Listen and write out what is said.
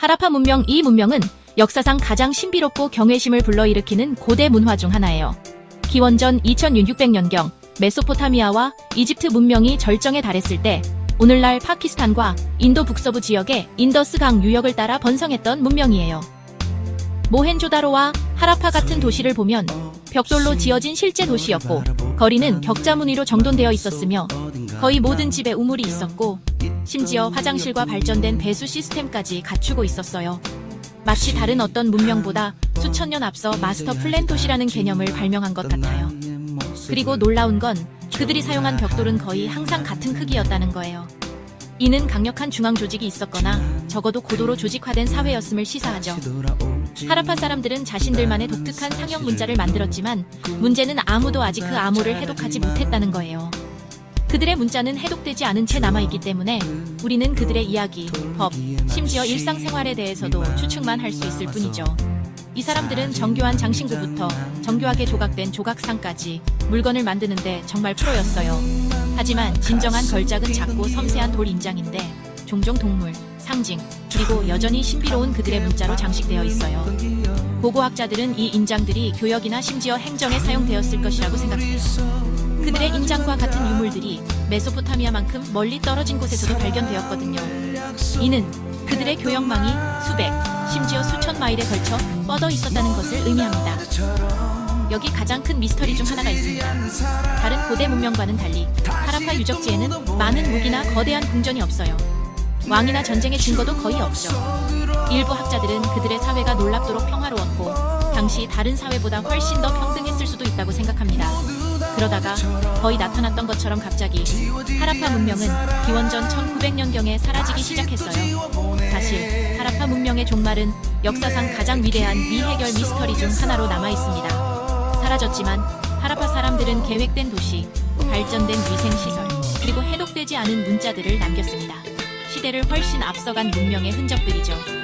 하라파 문명 이 문명은 역사상 가장 신비롭고 경외심을 불러일으키는 고대 문화 중 하나예요. 기원전 2600년경 메소포타미아와 이집트 문명이 절정에 달했을 때 오늘날 파키스탄과 인도 북서부 지역의 인더스강 유역을 따라 번성했던 문명이에요. 모헨조다로와 하라파 같은 도시를 보면 벽돌로 지어진 실제 도시였고 거리는 격자 무늬로 정돈되어 있었으며 거의 모든 집에 우물이 있었고 심지어 화장실과 발전된 배수 시스템까지 갖추고 있었어요. 마치 다른 어떤 문명보다 수천 년 앞서 마스터 플랜 도시라는 개념을 발명한 것 같아요. 그리고 놀라운 건 그들이 사용한 벽돌은 거의 항상 같은 크기였다는 거예요. 이는 강력한 중앙 조직이 있었거나 적어도 고도로 조직화된 사회였음을 시사하죠. 하라파 사람들은 자신들만의 독특한 상형 문자를 만들었지만 문제는 아무도 아직 그 암호를 해독하지 못했다는 거예요. 그들의 문자는 해독되지 않은 채 남아있기 때문에 우리는 그들의 이야기, 법, 심지어 일상생활에 대해서도 추측만 할 수 있을 뿐이죠. 이 사람들은 정교한 장신구부터 정교하게 조각된 조각상까지 물건을 만드는데 정말 프로였어요. 하지만 진정한 걸작은 작고 섬세한 돌 인장인데 종종 동물, 상징, 그리고 여전히 신비로운 그들의 문자로 장식되어 있어요. 고고학자들은 이 인장들이 교역이나 심지어 행정에 사용되었을 것이라고 생각해요. 그들의 인장과 같은 유물들이 메소포타미아만큼 멀리 떨어진 곳에서도 발견되었거든요. 이는 그들의 교역망이 수백, 심지어 수천 마일에 걸쳐 뻗어 있었다는 것을 의미합니다. 여기 가장 큰 미스터리 중 하나가 있습니다. 다른 고대 문명과는 달리 하라파 유적지에는 많은 무기나 거대한 궁전이 없어요. 왕이나 전쟁의 증거도 거의 없죠. 일부 학자들은 그들의 사회가 놀랍도록 평화로웠고 당시 다른 사회보다 훨씬 더 평등했을 수도 있다고 생각합니다. 그러다가 거의 나타났던 것처럼 갑자기 하라파 문명은 기원전 1900년경에 사라지기 시작했어요. 사실 하라파 문명의 종말은 역사상 가장 위대한 미해결 미스터리 중 하나로 남아 있습니다. 사라졌지만 하라파 사람들은 계획된 도시, 발전된 위생시설, 그리고 해독되지 않은 문자들을 남겼습니다. 시대를 훨씬 앞서간 문명의 흔적들이죠.